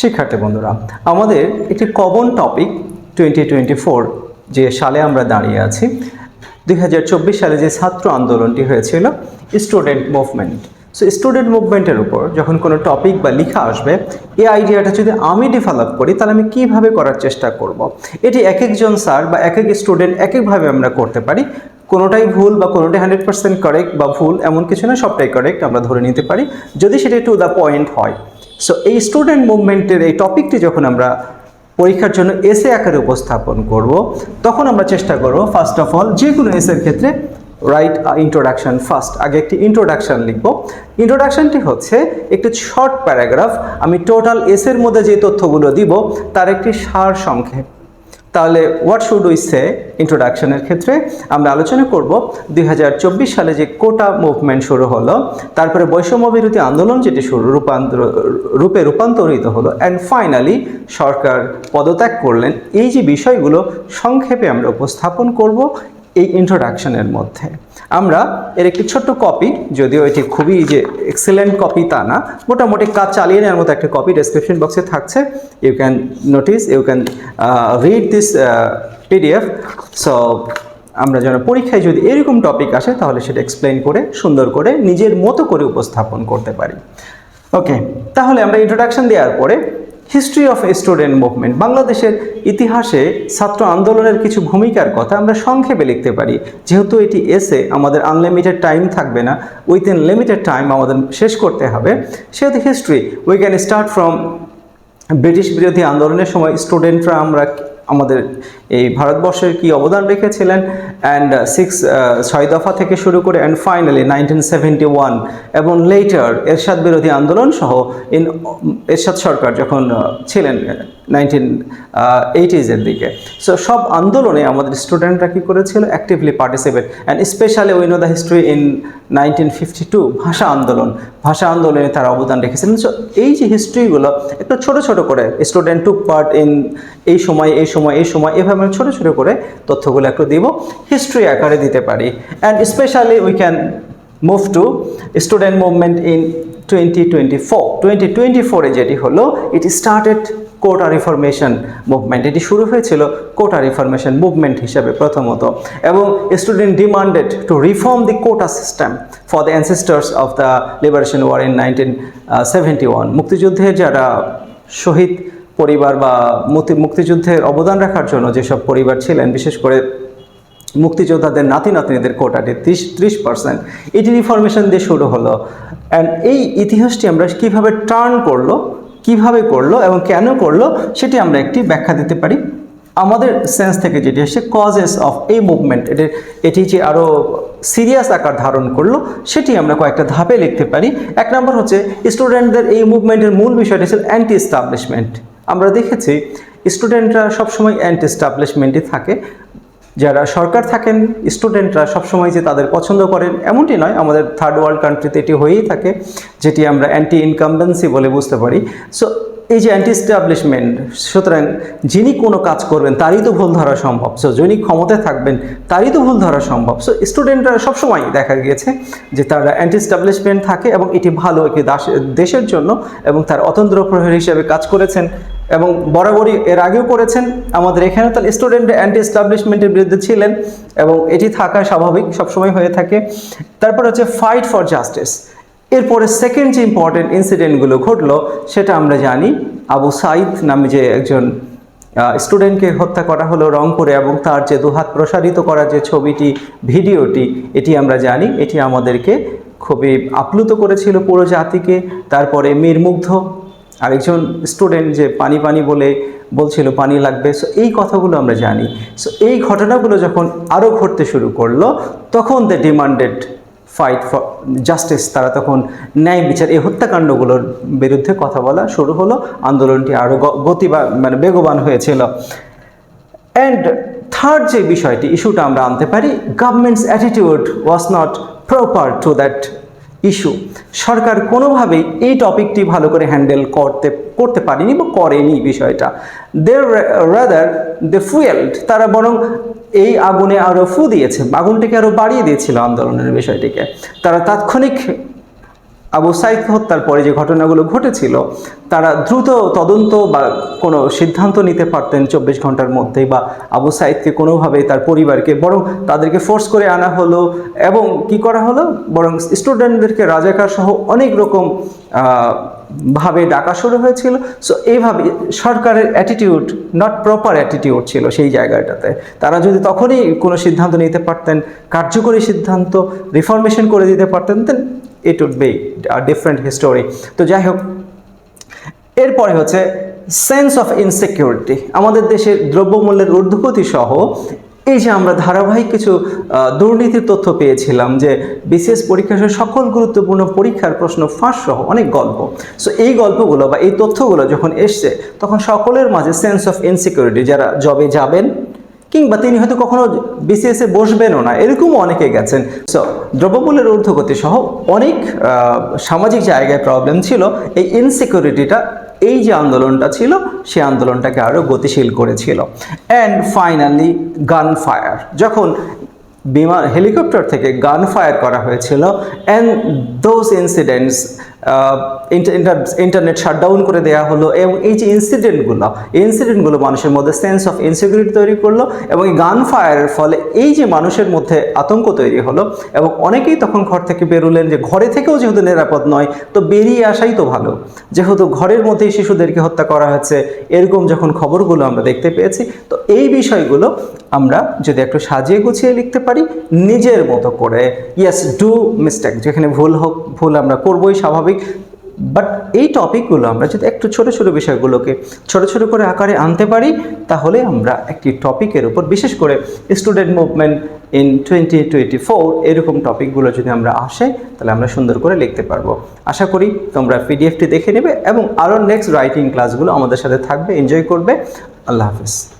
শিক্ষার্থী বন্ধুরা, আমাদের একটি common topic twenty twenty four যে সালে আমরা দাঁড়িয়ে আছি, দুই হাজার চব্বিশ সালে যে ছাত্র আন্দোলনটি হয়েছিল স্টুডেন্ট মুভমেন্ট সো স্টুডেন্ট মুভমেন্টের উপর যখন কোনো টপিক বা লেখা আসবে, এই আইডিয়াটা যদি আমি ডেভেলপ করি, তাহলে আমি কীভাবে করার চেষ্টা করব। এটি এক একজন স্যার বা এক এক স্টুডেন্ট এক একভাবে আমরা করতে পারি। কোনোটাই ভুল বা কোনোটাই হান্ড্রেড পার্সেন্ট কারেক্ট বা ভুল, এমন কিছু না, সবটাই কারেক্ট আমরা ধরে নিতে পারি। যদি সেটা টু দ্য পয়েন্ট হয় সো এই স্টুডেন্ট মুভমেন্টের এই টপিকটি যখন আমরা পরীক্ষার জন্য এসে আকারে উপস্থাপন করব, তখন আমরা চেষ্টা করব ফার্স্ট অফ অল যে কোনো এসের ক্ষেত্রে রাইট ইন্ট্রোডাকশান ফার্স্ট আগে একটি ইন্ট্রোডাকশান লিখব। ইন্ট্রোডাকশানটি হচ্ছে একটি শর্ট প্যারাগ্রাফ আমি টোটাল এসের মধ্যে যে তথ্যগুলো দিব, তার একটি সার সংক্ষেপ তাহলে হোয়াট শুড উই সে ইন্ট্রোডাকশনের ক্ষেত্রে আমরা আলোচনা করব দুই হাজার চব্বিশ সালে যে কোটা মুভমেন্ট শুরু হলো, তারপরে বৈষম্য বিরোধী আন্দোলন যেটি শুরু রূপান্তর, রূপে রূপান্তরিত হলো অ্যান্ড ফাইনালি সরকার পদত্যাগ করলেন। এই যে বিষয়গুলো সংক্ষেপে আমরা উপস্থাপন করব এই ইন্ট্রোডাকশনের মধ্যে। আমরা এর একটি ছোট্ট কপি যদিও এটি খুবই যে এক্সেলেন্ট কপি তা না, মোটামুটি কাজ চালিয়ে নেওয়ার মতো একটা কপি ডেসক্রিপশন বক্সে থাকছে। You can notice you can read this PDF so আমরা যেন পরীক্ষায় যদি এরকম টপিক আসে, তাহলে সেটা এক্সপ্লেন করে, সুন্দর করে, নিজের মতো করে উপস্থাপন করতে পারি। ওকে তাহলে আমরা ইন্ট্রোডাকশন দেওয়ার পরে হিস্ট্রি অফ স্টুডেন্ট মুভমেন্ট বাংলাদেশের ইতিহাসে ছাত্র আন্দোলনের কিছু ভূমিকার কথা আমরা সংক্ষেপে লিখতে পারি। যেহেতু এটি এসে আমাদের আনলিমিটেড টাইম থাকবে না। উইথ ইন লিমিটেড টাইম আমাদের শেষ করতে হবে। সেহেতু history we can start from British বিরোধী আন্দোলনের সময় স্টুডেন্টরা আমরা আমাদের এই ভারতবর্ষের কি অবদান রেখেছিলেন? অ্যান্ড সিক্স ছয় দফা থেকে শুরু করে and finally nineteen seventy one এবং লেটার এরশাদ বিরোধী আন্দোলন সহ ইন, এরশাদ সরকার যখন ছিলেন নাইনটিন এইটিজের দিকে। সো সব আন্দোলনে আমাদের স্টুডেন্টরা কী করেছিল? Actively participate and specially we know the history in nineteen fifty two ভাষা আন্দোলন। ভাষা আন্দোলনে তারা অবদান রেখেছিলেন। সো এই যে হিস্ট্রিগুলো একটু ছোট ছোট করে স্টুডেন্ট টুক পার্ট ইন এই সময়, এই সময়, এই সময়, এভাবে আমি ছোটো ছোটো করে তথ্যগুলো একটু দিব হিস্ট্রি আকারে দিতে পারি। And specially we can move to student movement in twenty twenty four twenty twenty ফোরে যেটি হলো it started quota reformation movement এটি শুরু হয়েছিল কোটা রিফরমেশন মুভমেন্ট হিসাবে প্রথমত। এবং student demanded to reform the quota system for the ancestors of the liberation war in nineteen seventy one মুক্তিযুদ্ধে যারা শহীদ পরিবার বা মুক্তি, মুক্তিযুদ্ধের অবদান রাখার জন্য যেসব পরিবার ছিলেন, বিশেষ করে মুক্তিযোদ্ধাদের নাতি নাতনিদের কোটাটি ত্রিশ ত্রিশ পার্সেন্ট এটি রিফরমেশন দিয়ে শুরু হলো অ্যান্ড এই ইতিহাসটি আমরা কীভাবে টার্ন করল, কীভাবে করল এবং কেন করল, সেটি আমরা একটি ব্যাখ্যা দিতে পারি। আমাদের সেন্স থেকে যেটি আসছে কজেস অফ এই মুভমেন্ট এটি এটি যে আরও সিরিয়াস আকার ধারণ করল, সেটি আমরা কয়েকটা ধাপে লিখতে পারি। এক নম্বর হচ্ছে স্টুডেন্টদের এই মুভমেন্টের মূল বিষয়টি ছিল অ্যান্টি এস্টাবলিশমেন্ট আমরা দেখেছি স্টুডেন্টরা সবসময় অ্যান্টি এস্টাবলিশমেন্টই থাকে। যারা সরকার থাকেন স্টুডেন্টরা সবসময় যে তাদের পছন্দ করেন, এমনটি নয়। আমাদের থার্ড ওয়ার্ল্ড কান্ট্রিতে এটি হয়েই থাকে, যেটি আমরা অ্যান্টি ইনকামবেন্সি বলে বুঝতে পারি। সো এই যে অ্যান্টি স্টাবলিশমেন্ট সুতরাং যিনি কোনো কাজ করবেন, তারই তো ভুল ধরা সম্ভব। সো যিনি ক্ষমতায় থাকবেন, তারই তো ভুল ধরা সম্ভব। সো স্টুডেন্টরা সবসময় দেখা গিয়েছে যে তারা অ্যান্টি স্টাবলিশমেন্ট থাকে এবং এটি ভালো একটি দেশের জন্য এবং তার অতন্ত্র প্রহরী হিসেবে কাজ করেছেন এবং বরাবরই এর আগেও করেছেন। আমাদের এখানে তাহলে স্টুডেন্ট অ্যান্টি এস্টাবলিশমেন্টের বিরুদ্ধে ছিলেন এবং এটি থাকা স্বাভাবিক, সবসময় হয়ে থাকে। তারপর হচ্ছে ফাইট ফর জাস্টিস এরপরে সেকেন্ড যে ইম্পর্টেন্ট ইনসিডেন্টগুলো ঘটলো, সেটা আমরা জানি। আবু সাইদ নামে যে একজন স্টুডেন্টকে হত্যা করা হলো রংপুরে এবং তার যে দুহাত প্রসারিত করা যে ছবিটি, ভিডিওটি, এটি আমরা জানি। এটি আমাদেরকে খুবই আপ্লুত করেছিল পুরো জাতিকে। তারপরে মীর মুগ্ধ, আরেকজন স্টুডেন্ট যে পানি পানি বলে বলছিল, পানি লাগবে। সো এই কথাগুলো আমরা জানি। সো এই ঘটনাগুলো যখন আরও ঘটতে শুরু করল, তখন they demanded fight for justice তারা তখন ন্যায় বিচার, এই হত্যাকাণ্ডগুলোর বিরুদ্ধে কথা বলা শুরু হলো। আন্দোলনটি আরও গতি বা মানে বেগবান হয়েছিল। অ্যান্ড থার্ড যে বিষয়টি, ইস্যুটা আমরা আনতে পারি government's attitude was not proper to that issue সরকার কোনোভাবেই এই টপিকটি ভালো করে হ্যান্ডেল করতে করতে পারেনি বা করেনি বিষয়টা। দে রাদার দে ফুয়েল্ড তারা বরং এই আগুনে আরও ফু দিয়েছে, আগুনটিকে আরও বাড়িয়ে দিয়েছিল আন্দোলনের বিষয়টিকে। তারা তাৎক্ষণিক আবু সাইদ হত্যার পরে যে ঘটনাগুলো ঘটেছিল, তারা দ্রুত তদন্ত বা কোনো সিদ্ধান্ত নিতে পারতেন চব্বিশ ঘণ্টার মধ্যেই বা আবু সাইদকে কোনোভাবেই তার পরিবারকে, বরং তাদেরকে ফোর্স করে আনা হলো এবং কি করা হলো? বরং স্টুডেন্টদেরকে রাজাকার সহ অনেক রকম ভাবে ডাকা শুরু হয়েছিল। সো এইভাবে সরকারের অ্যাটিটিউড নট প্রপার অ্যাটিটিউড ছিল সেই জায়গাটাতে। তারা যদি তখনই কোনো সিদ্ধান্ত নিতে পারতেন, কার্যকরী সিদ্ধান্ত রিফরমেশন করে দিতে পারতেন then it would be different history তো যাই হোক, এরপরে হচ্ছে সেন্স অফ ইনসিকিউরিটি আমাদের দেশে দ্রব্যমূল্যের ঊর্ধ্বগতি সহ এই যে আমরা ধারাবাহিক কিছু দুর্নীতির তথ্য পেয়েছিলাম যে বিশেষ পরীক্ষা সহ সকল গুরুত্বপূর্ণ পরীক্ষার প্রশ্ন ফাঁস সহ অনেক গল্প। সো এই গল্পগুলো বা এই তথ্যগুলো যখন এসছে, তখন সকলের মাঝে সেন্স অফ ইনসিকিউরিটি যারা জবে যাবেন কিংবা তিনি হয়তো কখনো বিসিএস বসবেনও না, এরকমও অনেকে গেছেন। সো দ্রব্যমূল্যের ঊর্ধ্বগতি সহ অনেক সামাজিক জায়গায় প্রবলেম ছিল। এই ইনসিকিউরিটিটা এই যে আন্দোলনটা ছিল সেই আন্দোলনটাকে আরও গতিশীল করেছিল। অ্যান্ড ফাইনালি গান ফায়ার যখন বিমান হেলিকপ্টার থেকে গান ফায়ার করা হয়েছিল and those incidents internet shutdown করে দেওয়া হলো এবং এই যে ইনসিডেন্টগুলো এই ইনসিডেন্টগুলো মানুষের মধ্যে সেন্স অফ ইনসিকিউরিটি তৈরি করল এবং এই গান ফায়ারের ফলে এই যে মানুষের মধ্যে আতঙ্ক তৈরি হলো এবং অনেকেই তখন ঘর থেকে বেরোলেন যে ঘরে থেকেও যেহেতু নিরাপদ নয়, তো বেরিয়ে আসাই তো ভালো। যেহেতু ঘরের মধ্যেই শিশুদেরকে হত্যা করা হচ্ছে, এরকম যখন খবরগুলো আমরা দেখতে পেয়েছি, তো এই বিষয়গুলো আমরা যদি একটু সাজিয়ে গুছিয়ে লিখতে পারি, নিজের মতো করে। ইয়েস ডু মিস্টেক যেখানে ভুল হোক, ভুল আমরা করবোই স্বাভাবিক। বাট এই টপিকগুলো আমরা যদি একটু ছোট ছোট বিষয়গুলোকে ছোট ছোট করে আকারে আনতে পারি, তাহলে আমরা একটি টপিকের উপর, বিশেষ করে student movement in twenty twenty four এরকম টপিকগুলো যদি আমরা আসে, তাহলে আমরা সুন্দর করে লিখতে পারব। আশা করি তোমরা পিডিএফটি দেখে নেবে এবং আরও নেক্সট রাইটিং ক্লাসগুলো আমাদের সাথে থাকবে এনজয় করবে। আল্লাহ হাফিজ।